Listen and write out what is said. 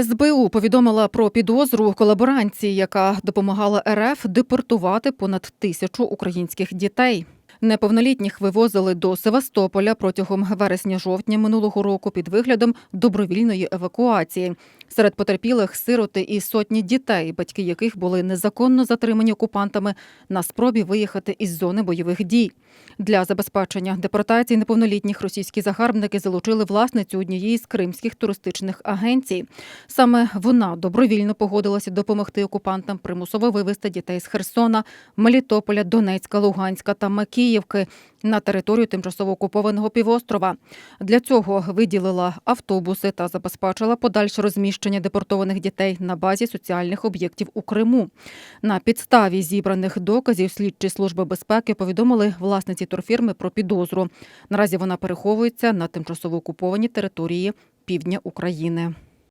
СБУ повідомила про підозру колаборанції, яка допомагала РФ депортувати понад тисячу українських дітей. Неповнолітніх вивозили до Севастополя протягом вересня-жовтня минулого року під виглядом добровільної евакуації. Серед потерпілих сироти і сотні дітей, батьки яких були незаконно затримані окупантами на спробі виїхати із зони бойових дій. Для забезпечення депортації неповнолітніх російські загарбники залучили власницю однієї з кримських туристичних агенцій. Саме вона добровільно погодилася допомогти окупантам примусово вивезти дітей з Херсона, Мелітополя, Донецька, Луганська та Макіївки на територію тимчасово окупованого півострова. Для цього виділила автобуси та забезпечила подальше розміщення депортованих дітей на базі соціальних об'єктів у Криму. На підставі зібраних доказів слідчі служби безпеки повідомили власниці турфірми про підозру. Наразі вона переховується на тимчасово окупованій території півдня України.